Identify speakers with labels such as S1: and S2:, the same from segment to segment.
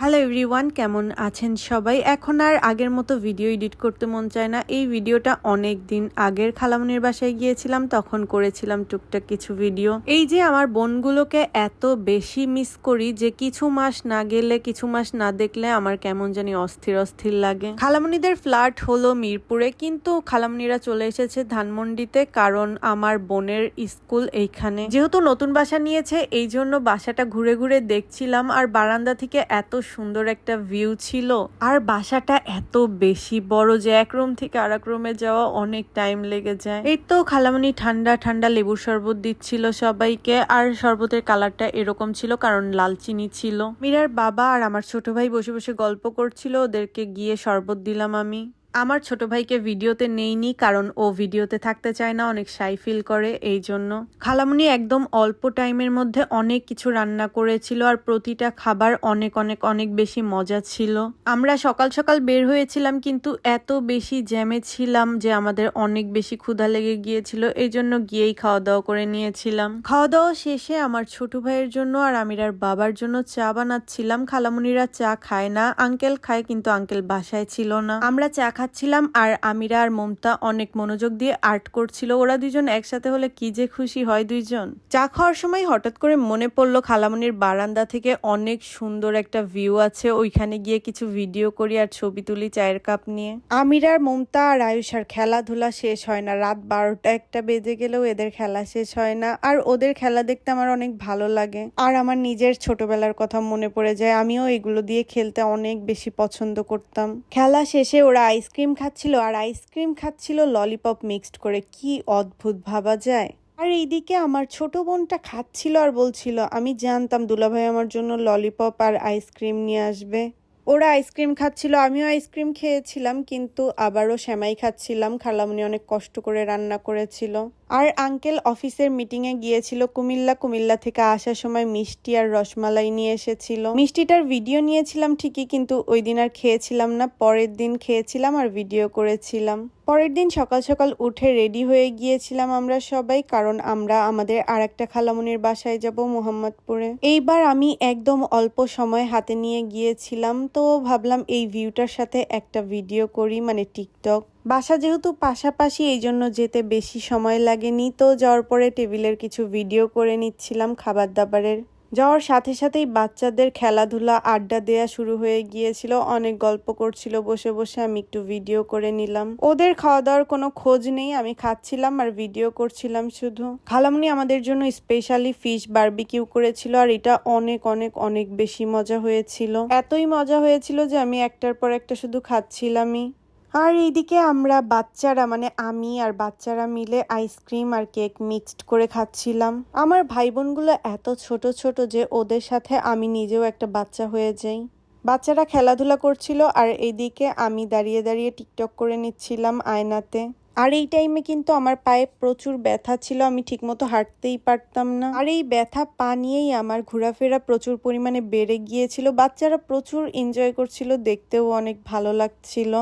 S1: Hello everyone কেমন আছেন সবাই? এখন আর আগের মতো ভিডিও এডিট করতে মন চায় না। এই ভিডিওটা অনেক দিন আগের খালামনির বাসায় গিয়েছিলাম, তখন করেছিলাম টুকটাক কিছু ভিডিও এই যে আমার বোনগুলোকে এত বেশি মিস করি যে কিছু মাস না গেলে, কিছু মাস না দেখলে আমার কেমন জানি অস্থির অস্থির লাগে। খালামনিদের ফ্ল্যাট হলো মিরপুরে, কিন্তু খালামনিরা চলে এসেছে ধানমন্ডিতে, কারণ আমার বোনের স্কুল এইখানে। যেহেতু নতুন বাসা নিয়েছে এই জন্য বাসাটা ঘুরে ঘুরে দেখছিলাম, আর বারান্দা থেকে এত সুন্দর একটা ভিউ ছিল। আর বাসাটা এত বেশি বড় যে এক রুম থেকে আর এক রুমে যাওয়া অনেক টাইম লেগে যায়। এই তো খালামনি ঠান্ডা ঠান্ডা লেবুর শরবত দিচ্ছিল সবাইকে। আর শরবতের কালারটা এরকম ছিল, কারণ লাল চিনি ছিল। মীরার বাবা আর আমার ছোট ভাই বসে বসে গল্প করছিল, ওদেরকে গিয়ে শরবত দিলাম আমি। আমার ছোট ভাইকে ভিডিওতে নেইনি, কারণ ও ভিডিওতে থাকতে চায় না, অনেক সাই ফিল করে, এই জন্য। খালামুনি একদম অল্প টাইমের মধ্যে অনেক কিছু রান্না করেছিল আর প্রতিটা খাবার অনেক অনেক অনেক বেশি মজা ছিল। আমরা সকাল সকাল বের হয়েছিলাম, কিন্তু এত বেশি জ্যামে ছিলাম যে আমাদের অনেক বেশি ক্ষুধা লেগে গিয়েছিল, এই জন্য গিয়েই খাওয়া দাওয়া করে নিয়েছিলাম। খাওয়া দাওয়া শেষে আমার ছোট ভাইয়ের জন্য আর আমিরার বাবার জন্য চা বানাচ্ছিলাম। খালামুনিরা চা খায় না আঙ্কেল খায়, কিন্তু আঙ্কেল বাসায় ছিল না। আমরা চা খাচ্ছিলাম আর আমিরা আর মমতা অনেক মনোযোগ দিয়ে আর্ট করছিল। ওরা দুজন একসাথে হলে কি যে খুশি হয় দুইজন। চা খাওয়ার সময় হঠাৎ করে মনে পড়ল খালামনির বারান্দা থেকে অনেক সুন্দর একটা ভিউ আছে। ওইখানে গিয়ে কিছু ভিডিও করি আর ছবি তুলি চায়ের কাপ নিয়ে। আমিরার মমতা আর আয়ুষার খেলাধুলা শেষ হয় না। রাত বারোটা একটা বেজে গেলেও এদের খেলা শেষ হয় না। আর ওদের খেলা দেখতে আমার অনেক ভালো লাগে। আর আমার নিজের ছোটবেলার কথা মনে পড়ে যায়। আমিও এগুলো দিয়ে খেলতে অনেক বেশি পছন্দ করতাম। খেলা শেষে ওরা আইসক্রিম খাচ্ছিল আর আইসক্রিম খাচ্ছিল ললিপপ মিক্সড করে। কি অদ্ভুত ভাবা যায়। আর এইদিকে আমার ছোট বোনটা খাচ্ছিল আর বলছিল, আমি জানতাম দুলাভাই আমার জন্য ললিপপ আর আইসক্রিম নিয়ে আসবে। ওরা আইসক্রিম খাচ্ছিল, আমিও আইসক্রিম খেয়েছিলাম, কিন্তু আবারও শ্যামাই খাচ্ছিলাম। খালামনি অনেক কষ্ট করে রান্না করেছিল। আর আঙ্কেল অফিসের মিটিং এ গিয়েছিল কুমিল্লা কুমিল্লা থেকে আসার সময় মিষ্টি আর রসমালাই নিয়ে এসেছিল। মিষ্টিটার ভিডিও নিয়েছিলাম ঠিকই, কিন্তু ওই দিন আর খেয়েছিলাম না। পরের দিন খেয়েছিলাম আর ভিডিও করেছিলাম। পরের দিন সকাল সকাল উঠে রেডি হয়ে গিয়েছিলাম আমরা সবাই, কারণ আমরা আমাদের আর একটা খালামনির বাসায় যাব মোহাম্মদপুরে। এইবার আমি একদম অল্প সময় হাতে নিয়ে গিয়েছিলাম, তো ভাবলাম এই ভিউটার সাথে একটা ভিডিও করি মানে টিকটক বাসা যেহেতু পাশাপাশি এই জন্য যেতে বেশি সময় লাগেনি। তো যাওয়ার পরে টেবিলের কিছু ভিডিও করে নিচ্ছিলাম খাবার দাবারের যাওয়ার সাথে সাথেই বাচ্চাদের খেলাধুলা, আড্ডা দেয়া শুরু হয়ে গিয়েছিল। অনেক গল্প করছিল, বসে বসে আমি একটু ভিডিও করে নিলাম। ওদের খাওয়া দাওয়ার কোনো খোঁজ নেই, আমি খাচ্ছিলাম আর ভিডিও করছিলাম শুধু। খালামনি আমাদের জন্য স্পেশালি ফিশ বারবিকিউ করেছিল আর এটা অনেক অনেক অনেক বেশি মজা হয়েছিল। এতই মজা হয়েছিল যে আমি একটার পর একটা শুধু খাচ্ছিলামই। আর এইদিকে আমরা বাচ্চারা মানে আমি আর বাচ্চারা মিলে আইসক্রিম আর কেক মিক্সড করে খাচ্ছিলাম। আমার ভাই বোনগুলো এত ছোট ছোট যে ওদের সাথে আমি নিজেও একটা বাচ্চা হয়ে যাই। বাচ্চারা খেলাধুলা করছিল আর এইদিকে আমি দাঁড়িয়ে দাঁড়িয়ে টিকটক করে নিচ্ছিলাম আয়নাতে। আর এই টাইমে কিন্তু আমার পায়ে প্রচুর ব্যথা ছিল, আমি ঠিকমতো হাঁটতেই পারতাম না। আর এই ব্যথা পা নিয়েই আমার ঘোরাফেরা প্রচুর পরিমাণে বেড়ে গিয়েছিল। বাচ্চারা প্রচুর এনজয় করছিল, দেখতেও অনেক ভালো লাগছিল।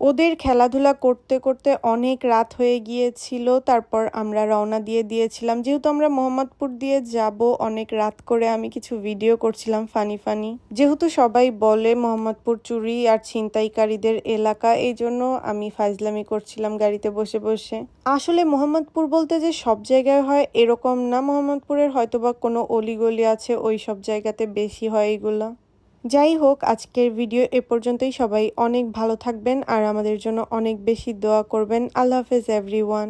S1: ওদের খেলাধুলা করতে করতে অনেক রাত হয়ে গিয়েছিল। তারপর আমরা রওনা দিয়ে দিয়েছিলাম। যেহেতু আমরা মোহাম্মদপুর দিয়ে যাব, অনেক রাত করে আমি কিছু ভিডিও করছিলাম ফানি ফানি। যেহেতু সবাই বলে মোহাম্মদপুর চুরি আর ছিনতাইকারীদের এলাকা, এই জন্য আমি ফাইজলামি করছিলাম গাড়িতে বসে বসে। আসলে মোহাম্মদপুর বলতে যে সব জায়গায় হয় এরকম না। মোহাম্মদপুরের হয়তোবা কোনো অলিগলি আছে, ওই সব জায়গাতে বেশি হয় এগুলো। যাই হোক, আজকের ভিডিও এ পর্যন্তই। সবাই অনেক ভালো থাকবেন আর আমাদের জন্য অনেক বেশি দোয়া করবেন। আল্লাহ হাফেজ এভরিওয়ান